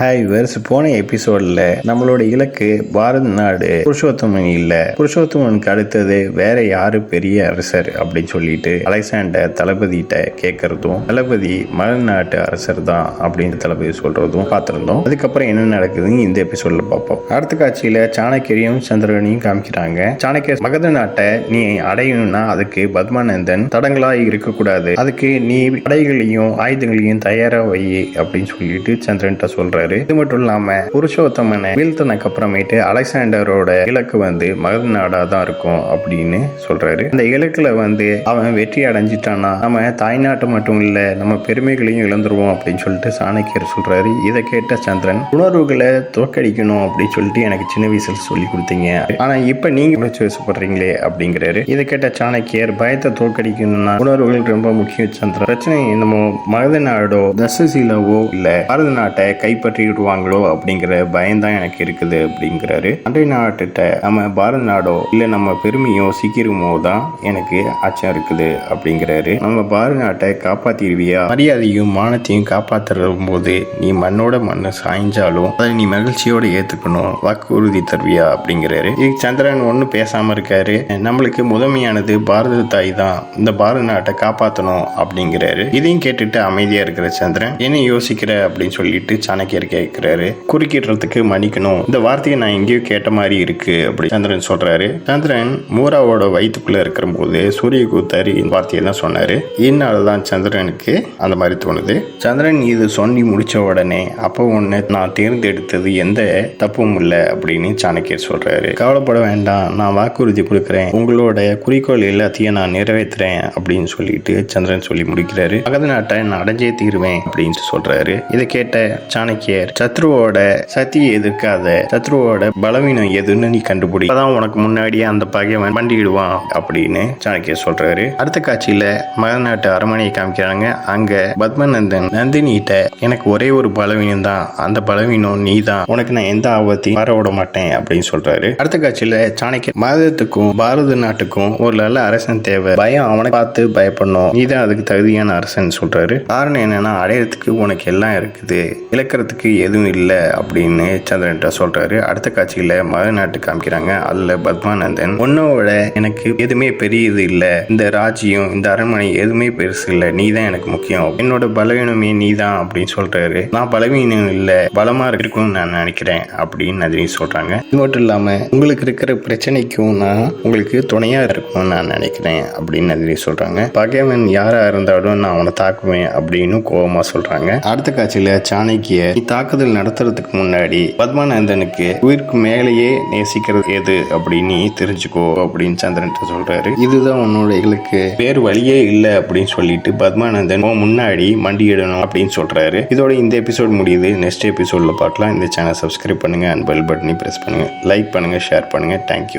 Hi verse போன எபிசோடில் நம்மளோட இலக்கு பாரத நாடு புருஷோத்தமன் இல்லை. புருஷோத்தமனுக்கு அடுத்தது வேற யாரு பெரிய அரசர் அப்படின்னு சொல்லிட்டு அலெக்சாண்டர் தளபதிகிட்ட கேட்கறதும் தளபதி மலைநாட்டு அரசர் தான் அப்படின்னு தளபதி சொல்றதும் பார்த்துருந்தோம் அதுக்கப்புறம் என்ன நடக்குதுன்னு இந்த எபிசோட்ல பார்ப்போம் அடுத்த காட்சியில சாணக்கியரையும் சந்திரனையும் காமிக்கிறாங்க. சாணக்கியர் மகத நாட்டை நீ அடையணும்னா அதுக்கு பத்மானந்தன் தடங்களா இருக்கக்கூடாது. அதுக்கு நீ படைகளையும் ஆயுதங்களையும் தயாரா வை அப்படின்னு சொல்லிட்டு சந்திரன்ட்ட சொல்றாரு. இது மட்டும் இல்லாம புருஷோத்தமனை வீழ்த்தினக்கு அப்புறமேட்டு அலெக்சாண்டரோட இலக்கு வந்து மகத நாடா தான் இருக்கும் அப்படின்னு சொல்றாரு. அந்த இலக்குல வந்து அவன் வெற்றி அடைஞ்சிட்டான்னா நம்ம தாய்நாட்டு மட்டும் இல்ல நம்ம பெருமைகளையும் இழந்துருவோம் அப்படின்னு சொல்லிட்டு சாணக்கியர் சொல்றாரு. இதை கேட்ட சந்திரன் உணர்வுகளை தோற்கடிக்கணும் அப்படின்னு சொல்லிட்டு எனக்கு சின்ன வயசுல சொல்லி கொடுத்தீங்க. ஆனா இப்ப நீங்க பேசப்படுறீங்களே அப்படிங்கிறாரு. இதை கேட்ட சாணக்கியர் பயத்தை தோற்கடிக்கணும்னா உணர்வுகள் ரொம்ப முக்கியம் சந்திரன். பிரச்சனை நம்ம மகத நாடோ தசசீலவோ இல்ல பாரத நாட்டை கைப்பற்றி விடுவாங்களோ அப்படிங்கிற பயம்தான் எனக்கு இருக்குது அப்படிங்கிறாரு. அண்டை நாட்டுகிட்ட நம்ம பாரத நாடோ இல்ல நம்ம பெருமையோ சீக்கிரமோ தான் எனக்கு அச்சம் இருக்குது அப்படிங்கிறாரு. நம்ம பாரத நாட்டை காப்பாத்திடுவியா? மரியாதையும் மானத்தையும் காப்பாத்துற போது நீ மண்ணோட மண்ணை சாய்ஞ்சாலும் அதை நீ மகிழ்ச்சியோட ஏத்துக்கணும் வாக்குறுதி தருவியா அப்படிங்கிறாரு. சந்திரன் ஒன்றும் பேசாம இருக்காரு. நம்மளுக்கு முதன்மையானது பாரத தாய் தான். இந்த பாரத நாட்டை காப்பாற்றணும் அப்படிங்கிறாரு. இதையும் கேட்டுட்டு அமைதியா இருக்கிற சந்திரன் என்ன யோசிக்கிற? அப்படின்னு சொல்லிட்டு சாணக்கியர் கேட்கிறாரு குறுக்கிடுறதுக்கு மன்னிக்கணும். இந்த வார்த்தையை நான் எங்கேயோ கேட்ட மாதிரி இருக்கு அப்படி சந்திரன் சொல்றாரு. சந்திரன் மூராவோட வயிற்றுக்குள்ள இருக்கிற போது சூரிய கூத்தாரி இந்த வார்த்தையை தான் சொன்னாரு. இதனால தான் சந்திரனுக்கு அந்த மாதிரி தோணுது. சந்திரன் இது சொல்லி முடிச்ச உடனே அப்போ ஒன்று நான் தேர்ந்தெடுத்தது எந்த தப்பும் இல்லை அப்படின்னு சாணக்கியர் சொல்றாரு. கவலைப்பட வேண்டாம் நான் வாக்குறுதி கொடுக்குறேன். உங்களோட குறிக்கோள் எல்லாத்தையும் நான் நிறைவேற்றுறேன் அப்படின்னு சொல்லிட்டு சந்திரன் சொல்லி முடிக்கிறாரு. அகத நாட்டை நான் அடைஞ்சே தீருவேன் அப்படின்னு சொல்றாரு. இதை கேட்ட பேர். சத்ருவோட சக்தியை எதிர்க்காத சத்ருவோட பலவீனம் எதுன்னு நீ கண்டுபிடி. அதான் உனக்கு முன்னாடியே அந்த பகைவன் பண்டிடுவான் அப்படின்னு சாணக்கியர் சொல்றாரு. அடுத்த காட்சியில மகநாட்டு அரண்மனையை காமிக்கிறாங்க. அங்க பத்மநந்தன் நந்தினிகிட்ட எனக்கு ஒரே ஒரு பலவீனம் தான். அந்த பலவீனம் நீ தான் உனக்கு நான் எந்த ஆபத்தையும் வர விட மாட்டேன். அப்படின்னு சொல்றாரு. அடுத்த காட்சியில சாணக்கிய மதத்துக்கும் பாரத நாட்டுக்கும் ஒரு நல்ல அரசன் தேவை. பயம் அவனை பார்த்து பயப்படணும். நீ தான் அதுக்கு தகுதியான அரசன். சொல்றாரு. காரணம் என்னன்னா அடையறதுக்கு உனக்கு எல்லாம் இருக்குது. இழக்கிறதுக்கு எதுவும் இல்லை அப்படின்னு சந்திரன்ட்ட சொல்கிறாரு அடுத்த காட்சியில் மத நாட்டு காமிக்கிறாங்க. அதில் பத்மானந்தன் உன்னோட எனக்கு எதுவுமே பெரிய இது இல்லை. இந்த ராஜ்யம் இந்த அரண்மனை எதுவுமே பெருசு இல்லை. நீ தான் எனக்கு முக்கியம். என்னோட பலவீனமே நீ தான் அப்படின்னு சொல்கிறாரு நான் பலவீனம் இல்லை. பலமா இருக்கும்னு நான் நினைக்கிறேன் அப்படின்னு நதினி சொல்கிறாங்க இது மட்டும் இல்லாமல் உங்களுக்கு இருக்கிற பிரச்சனைக்கும் நான் உங்களுக்கு துணையாக இருக்கும்னு நான் நினைக்கிறேன் அப்படின்னு நதினி சொல்கிறாங்க பகைவன் யாராக இருந்தாலும் நான் அவனை தாக்குவேன் அப்படின்னு கோபமாக சொல்கிறாங்க அடுத்த காட்சியில் சாணக்கிய தாக்குதல் நடத்துறதுக்கு முன்னாடி பத்மானந்தனுக்கு உயிருக்கு மேலேயே நேசிக்கிறது எது அப்படின்னு தெரிஞ்சுக்கோ அப்படின்னு சந்திரன் சொல்றாரு. இதுதான் உன்னோட இலக்கு வேறு வழியே இல்லை அப்படின்னு சொல்லிட்டு பத்மானந்தன் முன்னாடி மண்டியிடணும் அப்படின்னு சொல்றாரு. இதோட இந்த எபிசோட் முடியுது. நெக்ஸ்ட் எபிசோட்ல பார்க்கலாம். இந்த சேனல் சப்ஸ்கிரைப் பண்ணுங்க. அண்ட் பெல் பட்டனை பிரஸ் பண்ணுங்க. லைக் பண்ணுங்க ஷேர் பண்ணுங்க. Thank you